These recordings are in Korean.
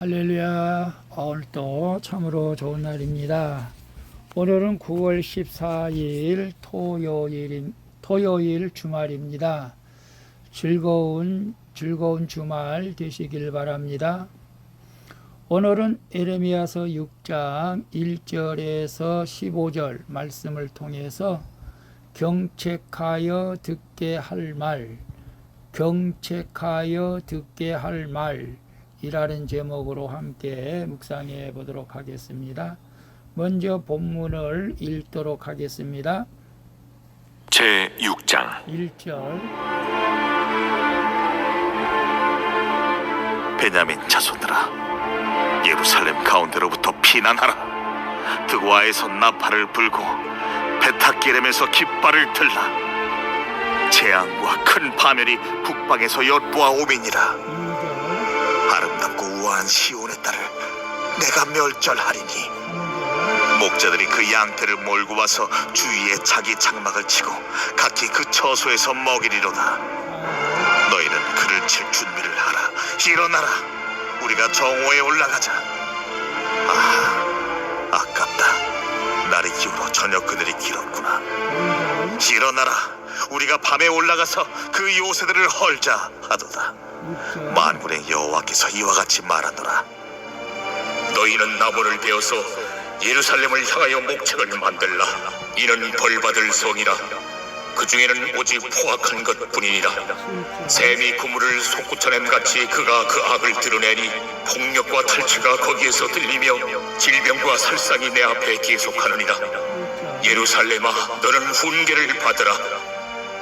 할렐루야. 오늘 또 참으로 좋은 날입니다. 오늘은 9월 14일 토요일, 토요일 주말입니다. 즐거운, 즐거운 주말 되시길 바랍니다. 오늘은 에레미야서 6장 1절에서 15절 말씀을 통해서 경책하여 듣게 할 말, 경책하여 듣게 할 말, 이라는 제목으로 함께 묵상해 보도록 하겠습니다. 먼저 본문을 읽도록 하겠습니다. 제 6장. 1절. 베냐민 자손들아 예루살렘 가운데로부터 피난하라. 드고아에서 나팔을 불고 베타기렘에서 깃발을 들라. 재앙과 큰 파멸이 북방에서 엿보아 2절 우아한 시온의 딸을 내가 멸절하리니 3절 목자들이 그 양떼를 몰고 와서 주위에 자기 장막을 치고 각기 그 처소에서 먹이리로다 4절 너희는 그를 칠 준비를 하라. 일어나라. 우리가 정오에 올라가자. 아, 아깝다. 날이 기울어 저녁 그늘이 길었구나. 5절 일어나라. 우리가 밤에 올라가서 그 요새들을 헐자 하도다. 6절 만군의 여호와께서 이와 같이 말하노라. 너희는 나무를 베어서 예루살렘을 향하여 목책을 만들라. 이는 벌받을 성이라. 그 중에는 오직 포악한 것뿐이니라. 7절 샘이 그물을 솟구쳐냄 같이 그가 그 악을 드러내니 폭력과 탈취가 거기에서 들리며 질병과 살상이 내 앞에 계속하느니라 8절 예루살렘아 너는 훈계를 받으라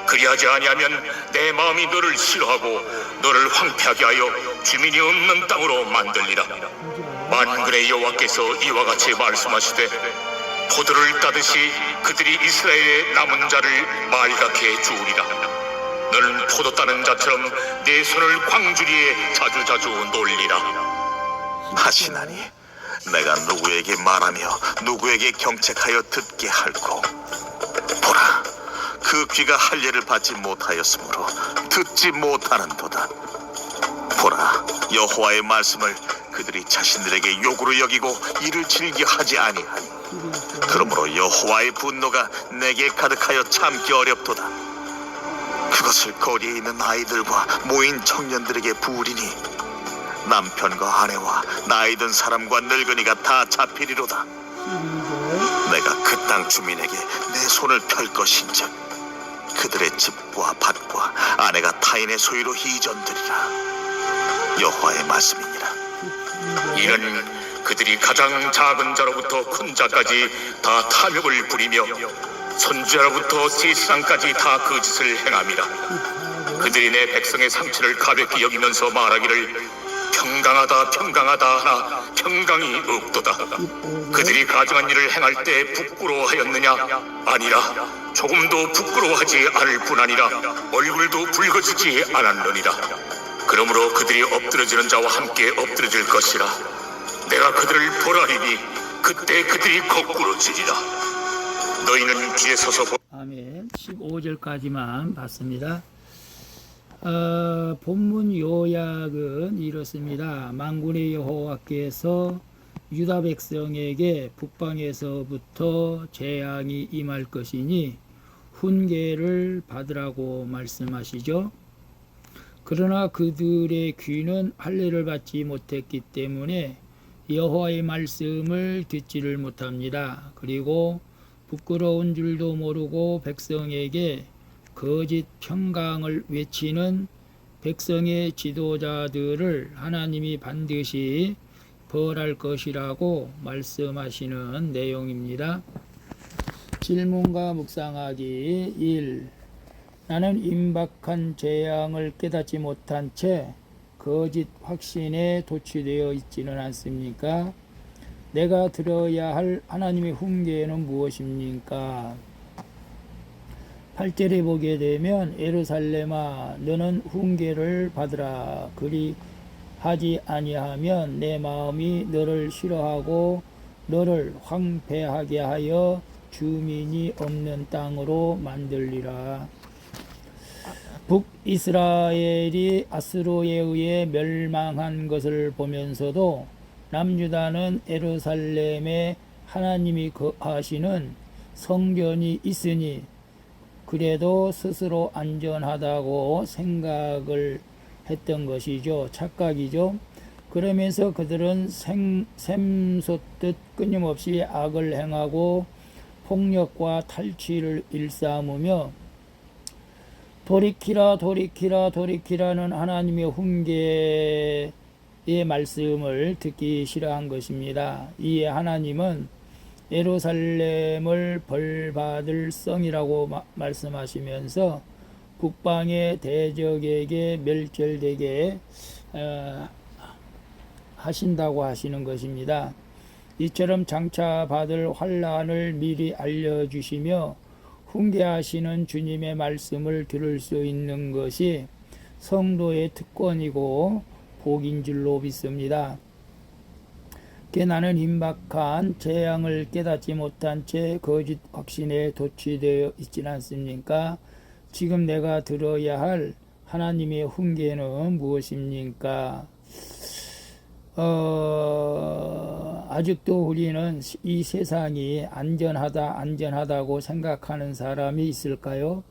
그리하지 아니하면 내 마음이 너를 싫어하고 너를 황폐하게 하여 주민이 없는 땅으로 만들리라. 9절 만군의 여호와께서 이와 같이 말씀하시되 포도를 따듯이 그들이 이스라엘의 남은 자를 말갛게 주우리라. 너는 포도 따는 자처럼 내 손을 광주리에 자주자주 놀리라. 하시나니 내가 누구에게 말하며 누구에게 경책하여 듣게 할고 보라 그 귀가 할례를 받지 못하였으므로 듣지 못하는도다 보라 여호와의 말씀을 그들이 자신들에게 욕으로 여기고 이를 즐겨하지 아니하니 11절 그러므로 여호와의 분노가 내게 가득하여 참기 어렵도다. 그것을 거리에 있는 아이들과 모인 청년들에게 부으리니 남편과 아내와 나이 든 사람과 늙은이가 다 잡히리로다. 12절 내가 그 땅 주민에게 내 손을 펼 것인즉 그들의 집과 밭과 아내가 타인의 소유로 이전되리라. 여호와의 말씀이니라. 13절 이는 그들이 가장 작은 자로부터 큰 자까지 다 탐욕을 부리며 선지자로부터 세상까지 다 그 짓을 행함이라 14절 그들이 내 백성의 상처를 가볍게 여기면서 말하기를 평강하다 평강하다 하나 평강이 없도다. 15절 그들이 가증한 일을 행할 때 부끄러워하였느냐? 아니라 조금도 부끄러워하지 않을 뿐 아니라 얼굴도 붉어지지 않았느니라. 그러므로 그들이 엎드러지는 자와 함께 엎드러질 것이라. 내가 그들을 보라리니 그때 그들이 거꾸로 지리라. 너희는 뒤에 서서 보 아멘. 15절까지만 봤습니다. 어, 본문 요약은 이렇습니다. 만군의 여호와께서 유다 백성에게 북방에서부터 재앙이 임할 것이니 훈계를 받으라고 말씀하시죠. 그러나 그들의 귀는 할례를 받지 못했기 때문에 여호와의 말씀을 듣지를 못합니다. 그리고 부끄러운 줄도 모르고 백성에게 거짓 평강을 외치는 백성의 지도자들을 하나님이 반드시 벌할 것이라고 말씀하시는 내용입니다. 질문과 묵상하기 1. 나는 임박한 재앙을 깨닫지 못한 채 거짓 확신에 도취되어 있지는 않습니까? 내가 들어야 할 하나님의 훈계는 무엇입니까? 8절에 보게 되면 에루살렘아 너는 훈계를 받으라. 그리 하지 아니하면 내 마음이 너를 싫어하고 너를 황폐하게 하여 주민이 없는 땅으로 만들리라. 북이스라엘이 아스로에 의해 멸망한 것을 보면서도 남유다는 에루살렘에 하나님이 거하시는 성전이 있으니 그래도 스스로 안전하다고 생각을 했던 것이죠. 착각이죠. 그러면서 그들은 생, 샘솟듯 끊임없이 악을 행하고 폭력과 탈취를 일삼으며 돌이키라 돌이키라 돌이키라는 하나님의 훈계의 말씀을 듣기 싫어한 것입니다. 이에 하나님은 예루살렘을 벌받을 성이라고 마- 말씀하시면서 북방의 대적에게 멸절되게 어, 하신다고 하시는 것입니다. 이처럼 장차 받을 환란을 미리 알려주시며 훈계하시는 주님의 말씀을 들을 수 있는 것이 성도의 특권이고 복인 줄로 믿습니다. 게 나는 임박한 재앙을 깨닫지 못한 채 거짓 확신에 도취되어 있지는 않습니까? 지금 내가 들어야 할 하나님의 훈계는 무엇입니까? 어, 아직도 우리는 이 세상이 안전하다, 안전하다고 생각하는 사람이 있을까요?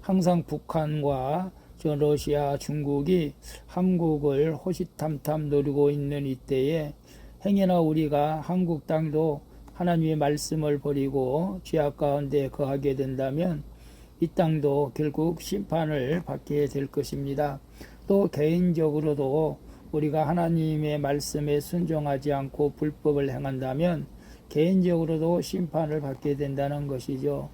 항상 북한과 저 러시아, 중국이 한국을 호시탐탐 노리고 있는 이때에 행여나 우리가 한국 땅도 하나님의 말씀을 버리고 죄악 가운데 거하게 된다면 이 땅도 결국 심판을 받게 될 것입니다. 또 개인적으로도 우리가 하나님의 말씀에 순종하지 않고 불법을 행한다면 개인적으로도 심판을 받게 된다는 것이죠.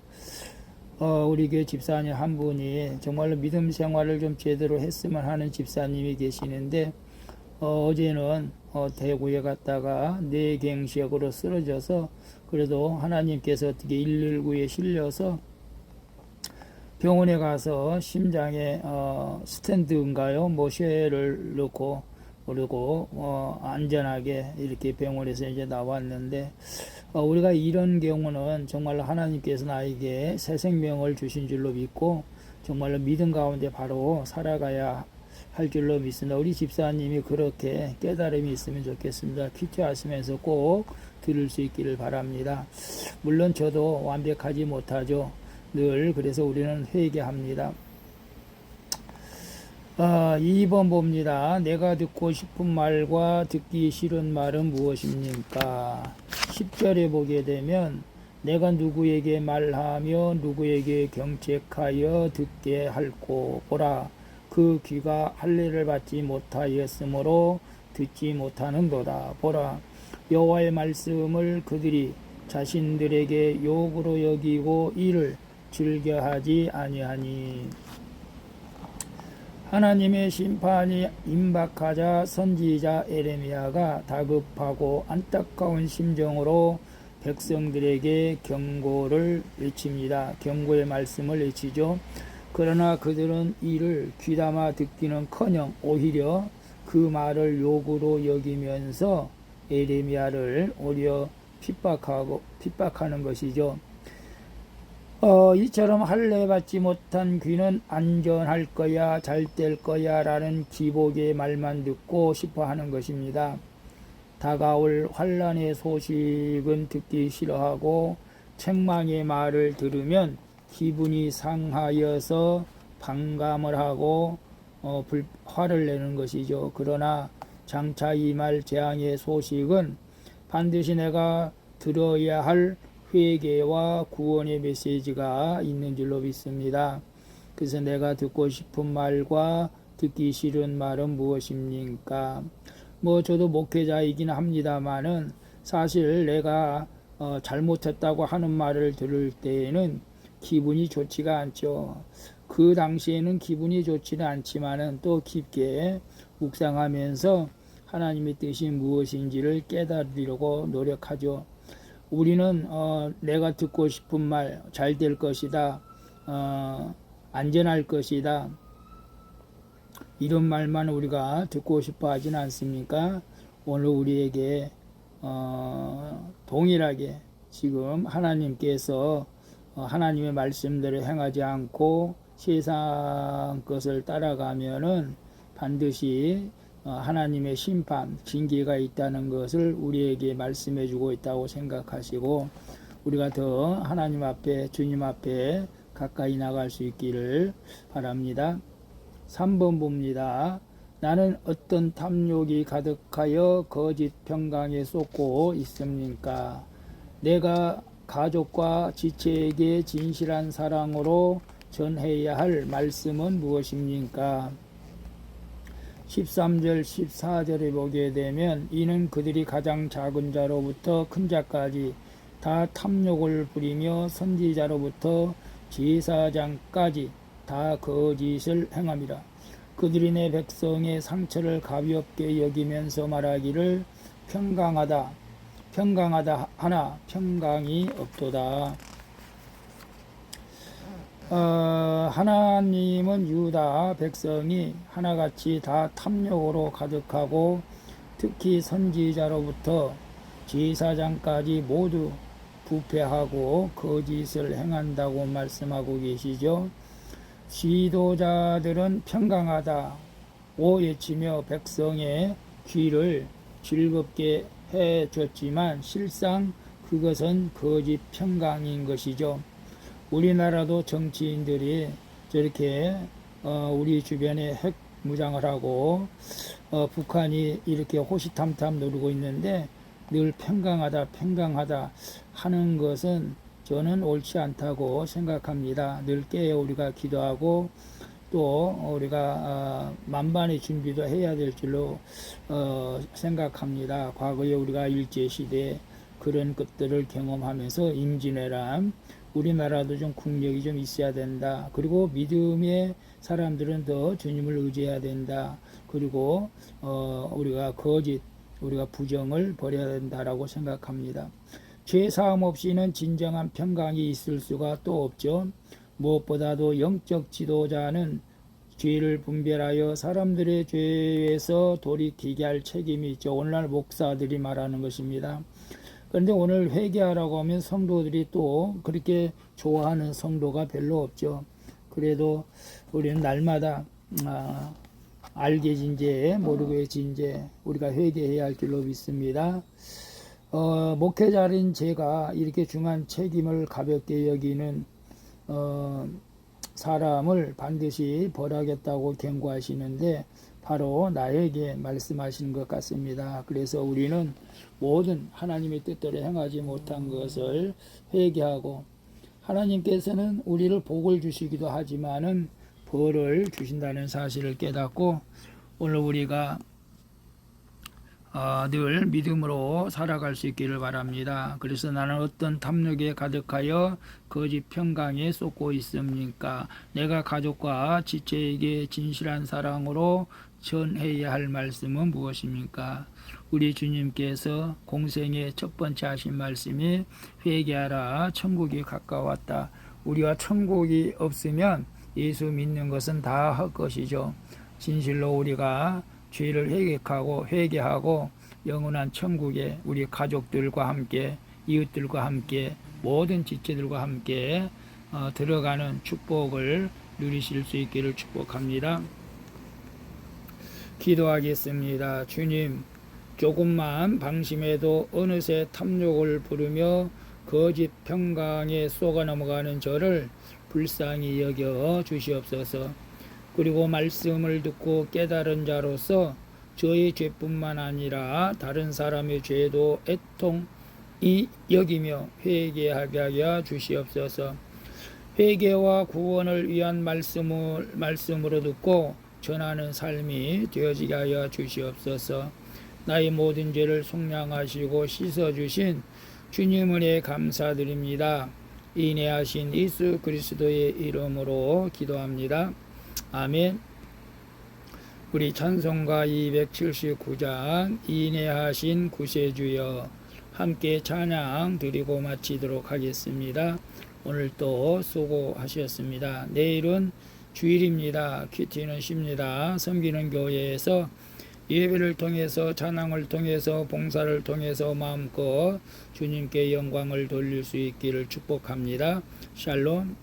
어, 우리 교회 집사님 한 분이 정말로 믿음 생활을 좀 제대로 했으면 하는 집사님이 계시는데 어, 어제는 어, 대구에 갔다가 뇌경색으로 쓰러져서 그래도 하나님께서 어떻게 119에 실려서 병원에 가서 심장에 어, 스탠드인가요? 뭐 쉐를 넣고 그리고 어, 안전하게 이렇게 병원에서 이제 나왔는데 어, 우리가 이런 경우는 정말로 하나님께서 나에게 새 생명을 주신 줄로 믿고 정말로 믿음 가운데 바로 살아가야 할 줄로 믿습니다. 우리 집사님이 그렇게 깨달음이 있으면 좋겠습니다. 퀴트하시면서 꼭 들을 수 있기를 바랍니다. 물론 저도 완벽하지 못하죠. 늘 그래서 우리는 회개합니다. 아, 2번 봅니다. 내가 듣고 싶은 말과 듣기 싫은 말은 무엇입니까? 10절에 보게 되면 내가 누구에게 말하며 누구에게 경책하여 듣게 할고 보라 그 귀가 할례를 받지 못하였으므로 듣지 못하는도다 보라 여호와의 말씀을 그들이 자신들에게 욕으로 여기고 이를 즐겨하지 아니하니 하나님의 심판이 임박하자 선지자 에레미야가 다급하고 안타까운 심정으로 백성들에게 경고를 외칩니다. 경고의 말씀을 외치죠. 그러나 그들은 이를 귀담아 듣기는커녕 오히려 그 말을 욕으로 여기면서 에레미야를 오히려 핍박하고 핍박하는 것이죠. 어, 이처럼 할례 받지 못한 귀는 안전할 거야, 잘 될 거야 라는 기복의 말만 듣고 싶어 하는 것입니다. 다가올 환란의 소식은 듣기 싫어하고 책망의 말을 들으면 기분이 상하여서 반감을 하고 어, 불, 화를 내는 것이죠. 그러나 장차 임할 재앙의 소식은 반드시 내가 들어야 할 회개와 구원의 메시지가 있는 줄로 믿습니다. 그래서 내가 듣고 싶은 말과 듣기 싫은 말은 무엇입니까? 뭐 저도 목회자이긴 합니다만은 사실 내가 어, 잘못했다고 하는 말을 들을 때에는 기분이 좋지가 않죠. 그 당시에는 기분이 좋지는 않지만은 또 깊게 묵상하면서 하나님의 뜻이 무엇인지를 깨달으려고 노력하죠. 우리는 어, 내가 듣고 싶은 말 잘 될 것이다. 어, 안전할 것이다. 이런 말만 우리가 듣고 싶어 하진 않습니까? 오늘 우리에게 어, 동일하게 지금 하나님께서 어, 하나님의 말씀대로 행하지 않고 세상 것을 따라가면은 반드시 어, 하나님의 심판, 징계가 있다는 것을 우리에게 말씀해 주고 있다고 생각하시고 우리가 더 하나님 앞에 주님 앞에 가까이 나갈 수 있기를 바랍니다. 3번 봅니다. 나는 어떤 탐욕이 가득하여 거짓 평강에 쏟고 있습니까? 내가 가족과 지체에게 진실한 사랑으로 전해야 할 말씀은 무엇입니까? 13절, 14절에 보게 되면 이는 그들이 가장 작은 자로부터 큰 자까지 다 탐욕을 부리며 선지자로부터 제사장까지 다 거짓을 행함이라. 그들이 내 백성의 상처를 가볍게 여기면서 말하기를 평강하다, 평강하다 하나 평강이 없도다. 어, 하나님은 유다 백성이 하나같이 다 탐욕으로 가득하고 특히 선지자로부터 제사장까지 모두 부패하고 거짓을 행한다고 말씀하고 계시죠. 지도자들은 평강하다 오 외치며 백성의 귀를 즐겁게 해 줬지만 실상 그것은 거짓 평강인 것이죠. 우리나라도 정치인들이 저렇게 어, 우리 주변에 핵 무장을 하고 어, 북한이 이렇게 호시탐탐 노리고 있는데 늘 평강하다 평강하다 하는 것은 저는 옳지 않다고 생각합니다. 늘 깨어 우리가 기도하고 또 우리가 어, 만반의 준비도 해야 될 줄로 어, 생각합니다. 과거에 우리가 일제 시대 그런 것들을 경험하면서 임진왜란 우리나라도 좀 국력이 좀 있어야 된다. 그리고 믿음의 사람들은 더 주님을 의지해야 된다. 그리고 어, 우리가 거짓, 우리가 부정을 버려야 된다라고 생각합니다. 죄 사함 없이는 진정한 평강이 있을 수가 또 없죠. 무엇보다도 영적 지도자는 죄를 분별하여 사람들의 죄에서 돌이키게 할 책임이 있죠. 오늘날 목사들이 말하는 것입니다. 그런데 오늘 회개하라고 하면 성도들이 또 그렇게 좋아하는 성도가 별로 없죠. 그래도 우리는 날마다 아, 알게 진죄, 모르게 진죄 우리가 회개해야 할 줄로 믿습니다. 어, 목회자인 제가 이렇게 중한 책임을 가볍게 여기는 어, 사람을 반드시 벌하겠다고 경고하시는데 바로 나에게 말씀하시는 것 같습니다. 그래서 우리는 모든 하나님의 뜻대로 행하지 못한 것을 회개하고 하나님께서는 우리를 복을 주시기도 하지만은 벌을 주신다는 사실을 깨닫고 오늘 우리가 어, 늘 믿음으로 살아갈 수 있기를 바랍니다. 그래서 나는 어떤 탐욕에 가득하여 거짓 평강에 쏟고 있습니까? 내가 가족과 지체에게 진실한 사랑으로 전해야 할 말씀은 무엇입니까? 우리 주님께서 공생의 첫 번째 하신 말씀이 회개하라 천국이 가까웠다. 우리가 천국이 없으면 예수 믿는 것은 다할 것이죠. 진실로 우리가 죄를 회개하고 회개하고 영원한 천국에 우리 가족들과 함께 이웃들과 함께 모든 지체들과 함께 어, 들어가는 축복을 누리실 수 있기를 축복합니다. 기도하겠습니다. 주님, 조금만 방심해도 어느새 탐욕을 부르며 거짓 평강에 쏘가 넘어가는 저를 불쌍히 여겨 주시옵소서. 그리고 말씀을 듣고 깨달은 자로서 저의 죄뿐만 아니라 다른 사람의 죄도 애통이 여기며 회개하게 하여 주시옵소서. 회개와 구원을 위한 말씀을 말씀으로 듣고 전하는 삶이 되어지게 하여 주시옵소서. 나의 모든 죄를 속량하시고 씻어 주신 주님 은혜 감사드립니다. 인내하신 예수 그리스도의 이름으로 기도합니다. 아멘. 우리 찬송가 279장 인내하신 구세주여 함께 찬양 드리고 마치도록 하겠습니다. 오늘 또 수고하셨습니다. 내일은 주일입니다. 큐티는 쉽니다. 섬기는 교회에서 예배를 통해서 찬양을 통해서 봉사를 통해서 마음껏 주님께 영광을 돌릴 수 있기를 축복합니다. 샬롬